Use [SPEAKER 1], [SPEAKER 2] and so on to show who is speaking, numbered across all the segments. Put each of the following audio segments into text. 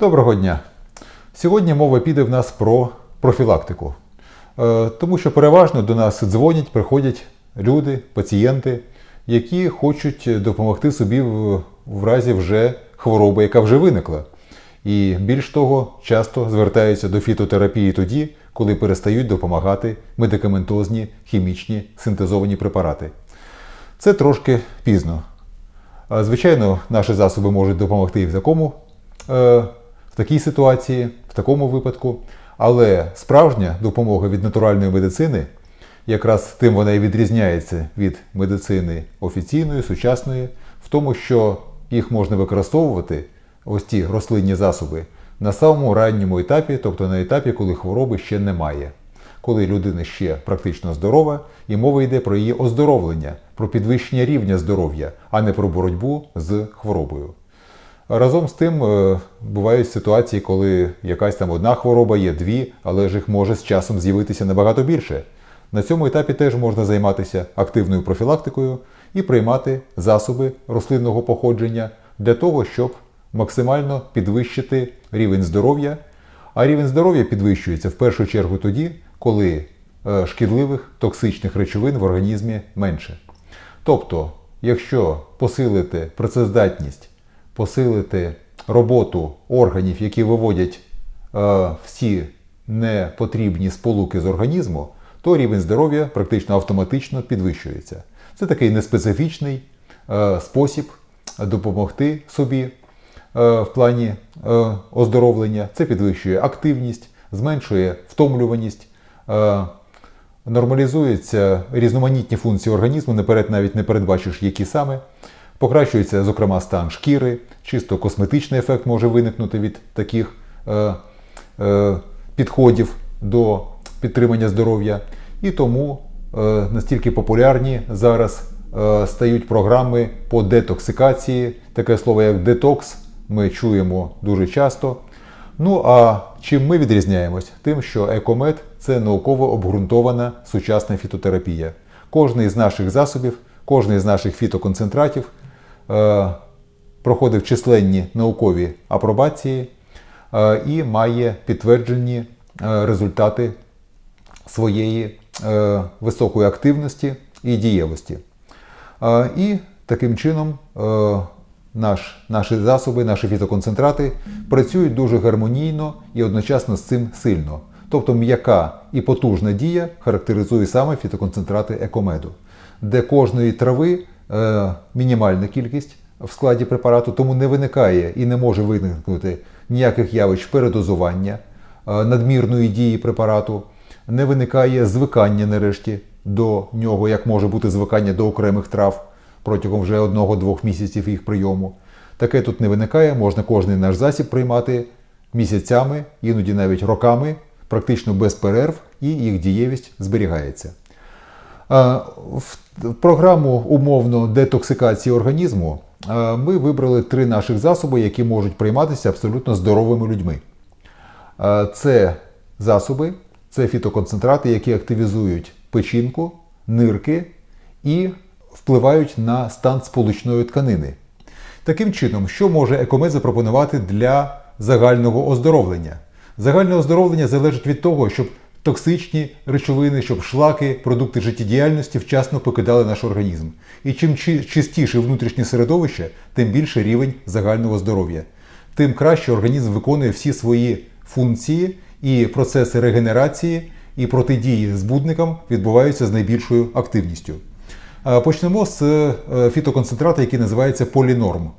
[SPEAKER 1] Доброго дня! Сьогодні мова піде в нас про профілактику. Е, Тому що переважно до нас дзвонять, приходять люди, пацієнти, які хочуть допомогти собі в, разі вже хвороби, яка вже виникла. І більш того, часто звертаються до фітотерапії тоді, коли перестають допомагати медикаментозні хімічні синтезовані препарати. Це трошки пізно. Звичайно, наші засоби можуть допомогти і в такому, е, в такій ситуації, в такому випадку. Але справжня допомога від натуральної медицини, якраз тим вона і відрізняється від медицини офіційної, сучасної, в тому, що їх можна використовувати, ось ті рослинні засоби, на самому ранньому етапі, тобто на етапі, коли хвороби ще немає коли людина ще практично здорова, і мова йде про її оздоровлення, про підвищення рівня здоров'я, а не про боротьбу з хворобою. Разом з тим е, бувають ситуації, коли якась там одна хвороба є, дві, але ж їх може з часом з'явитися набагато більше. На цьому етапі теж можна займатися активною профілактикою і приймати засоби рослинного походження для того, щоб максимально підвищити рівень здоров'я. А рівень здоров'я підвищується в першу чергу тоді, коли е, шкідливих токсичних речовин в організмі менше. Тобто, якщо посилити працездатність, посилити роботу органів, які виводять е, всі непотрібні сполуки з організму, то рівень здоров'я практично автоматично підвищується. Це такий неспецифічний е, спосіб допомогти собі е, в плані оздоровлення. Це підвищує активність, зменшує втомлюваність, нормалізуються різноманітні функції організму, наперед навіть не передбачиш, які саме. Покращується, зокрема, стан шкіри, чисто косметичний ефект може виникнути від таких е, е, підходів до підтримання здоров'я. І тому е, настільки популярні зараз е, стають програми по детоксикації. Таке слово як детокс ми чуємо дуже часто. Ну а чим ми відрізняємось? Тим, що екомед це науково обґрунтована сучасна фітотерапія. Кожний з наших засобів, кожний з наших фітоконцентратів проходив численні наукові апробації е, і має підтверджені е, результати своєї е, високої активності і дієвості. Е, і таким чином е, наш, наші засоби, наші фітоконцентрати працюють дуже гармонійно і одночасно з цим сильно. Тобто м'яка і потужна дія характеризує саме фітоконцентрати екомеду, де кожної трави е, мінімальна кількість в складі препарату, тому не виникає і не може виникнути ніяких явищ передозування, е, надмірної дії препарату, не виникає звикання нарешті до нього, як може бути звикання до окремих трав протягом вже одного-двох місяців їх прийому. Таке тут не виникає, можна кожний наш засіб приймати місяцями, іноді навіть роками, практично без перерв, і їх дієвість зберігається. В програму умовно детоксикації організму ми вибрали три наших засоби, які можуть прийматися абсолютно здоровими людьми. Це засоби, це фітоконцентрати, які активізують печінку, нирки і впливають на стан сполучної тканини. Таким чином, що може екомед запропонувати для загального оздоровлення? Загальне оздоровлення залежить від того, щоб токсичні речовини, щоб шлаки, продукти життєдіяльності вчасно покидали наш організм. І чим чи- чистіше внутрішнє середовище, тим більше рівень загального здоров'я. Тим краще організм виконує всі свої функції і процеси регенерації і протидії збудникам відбуваються з найбільшою активністю. Почнемо з е, фітоконцентрата, який називається полінорм.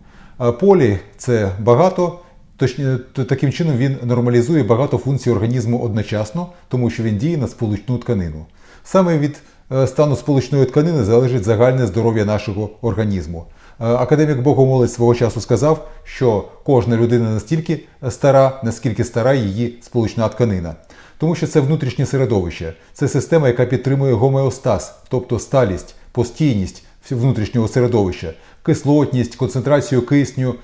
[SPEAKER 1] Полі це багато, точні, т- таким чином він нормалізує багато функцій організму одночасно, тому що він діє на сполучну тканину. Саме від е, стану сполучної тканини залежить загальне здоров'я нашого організму. Е, Академік Богомолець свого часу сказав, що кожна людина настільки стара, наскільки стара її сполучна тканина. Тому що це внутрішнє середовище, це система, яка підтримує гомеостаз, тобто сталість, постійність внутрішнього середовища, кислотність, концентрацію кисню,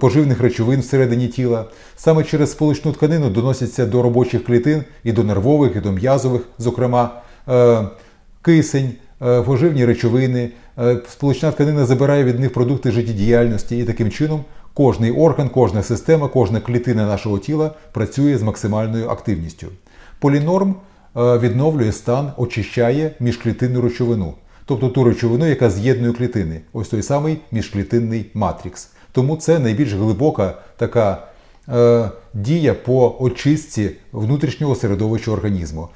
[SPEAKER 1] поживних речовин всередині тіла. Саме через сполучну тканину доносяться до робочих клітин і до нервових, і до м'язових, зокрема, е, кисень, е, поживні речовини. Е, Сполучна тканина забирає від них продукти життєдіяльності і таким чином Кожний орган, кожна система, кожна клітина нашого тіла працює з максимальною активністю. Полінорм відновлює стан, очищає міжклітинну речовину, тобто ту речовину, яка з'єднує клітини. Ось той самий міжклітинний матрікс. Тому це найбільш глибока така е, дія по очистці внутрішнього середовища організму. Е,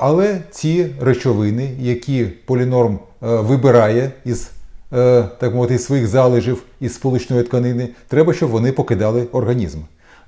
[SPEAKER 1] Але ці речовини, які полінорм е, вибирає із е, так мовити, своїх залежів із сполучної тканини, треба, щоб вони покидали організм.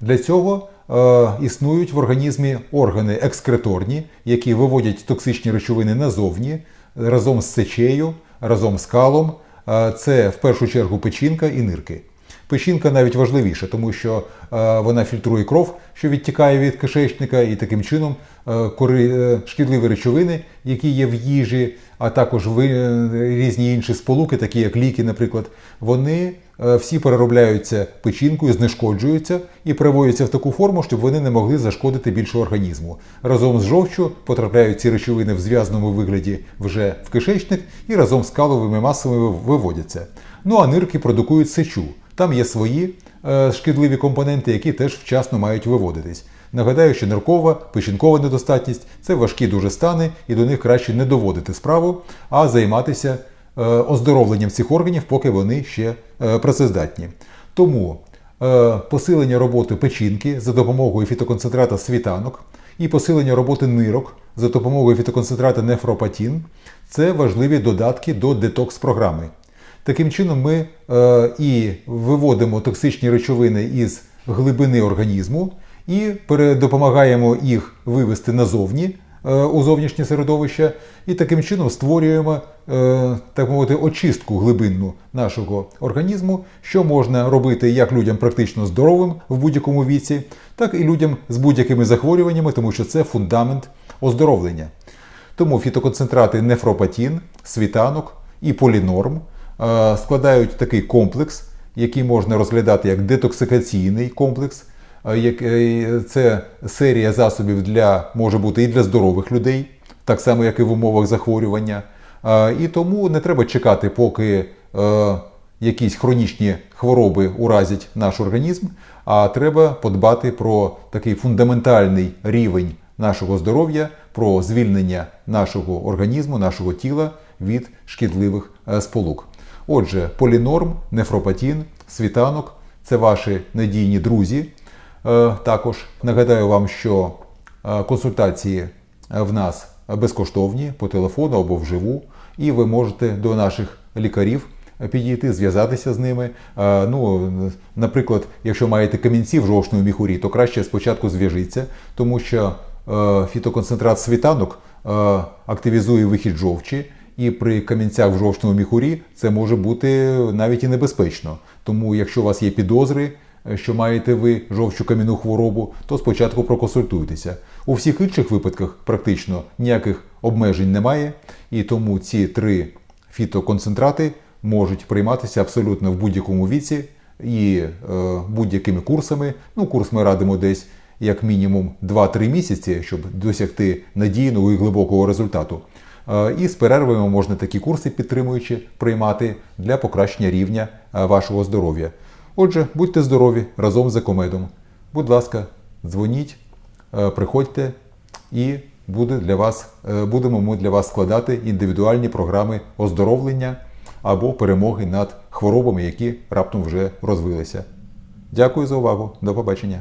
[SPEAKER 1] Для цього е, існують в організмі органи екскреторні, які виводять токсичні речовини назовні разом з сечею, разом з калом. Е, Це в першу чергу печінка і нирки. Печінка навіть важливіша, тому що е, вона фільтрує кров, що відтікає від кишечника, і таким чином е, е, шкідливі речовини, які є в їжі, а також е, різні інші сполуки, такі як ліки, наприклад, вони всі переробляються печінкою, знешкоджуються і приводяться в таку форму, щоб вони не могли зашкодити більше організму. Разом з жовчю потрапляють ці речовини в зв'язному вигляді вже в кишечник і разом з каловими масами виводяться. Ну а нирки продукують сечу. Там є свої е, шкідливі компоненти, які теж вчасно мають виводитись. Нагадаю, що ниркова, печінкова недостатність це важкі дуже стани, і до них краще не доводити справу, а займатися е, оздоровленням цих органів, поки вони ще е, працездатні. Тому посилення роботи печінки за допомогою фітоконцентрата світанок і посилення роботи нирок за допомогою фітоконцентрата нефропатін це важливі додатки до детокс-програми. Таким чином, ми е, і виводимо токсичні речовини із глибини організму і допомагаємо їх вивести назовні е, у зовнішнє середовище, і таким чином створюємо е, так мовити очистку глибинну нашого організму, що можна робити як людям практично здоровим в будь-якому віці, так і людям з будь-якими захворюваннями, тому що це фундамент оздоровлення. Тому фітоконцентрати нефропатін, світанок і полінорм складають такий комплекс, який можна розглядати як детоксикаційний комплекс. Е, е, Це серія засобів для може бути і для здорових людей, так само як і в умовах захворювання. Е, І тому не треба чекати, поки е, якісь хронічні хвороби уразять наш організм, а треба подбати про такий фундаментальний рівень нашого здоров'я, про звільнення нашого організму, нашого тіла від шкідливих е, сполук. Отже, полінорм, нефропатін, світанок це ваші надійні друзі. Е, Також нагадаю вам, що е, консультації е, в нас безкоштовні по телефону або вживу, і ви можете до наших лікарів підійти, зв'язатися з ними. Ну, наприклад, якщо маєте камінці в жовчному міхурі, то краще спочатку зв'яжіться, тому що фітоконцентрат світанок активізує вихід жовчі, і при камінцях в жовчному міхурі це може бути навіть і небезпечно. Тому, якщо у вас є підозри, е, що маєте ви жовчу кам'яну хворобу, то спочатку проконсультуйтеся. У всіх інших випадках практично ніяких обмежень немає, і тому ці три фітоконцентрати можуть прийматися абсолютно в будь-якому віці і е, будь-якими курсами. Ну, курс ми радимо десь як мінімум 2-3 місяці, щоб досягти надійного і глибокого результату. Е, І з перервами можна такі курси, підтримуючи, приймати для покращення рівня е, вашого здоров'я. Отже, будьте здорові разом з екомедом. Будь ласка, дзвоніть, е, приходьте і буде для вас, будемо ми для вас складати індивідуальні програми оздоровлення або перемоги над хворобами, які раптом вже розвилися. Дякую за увагу. До побачення.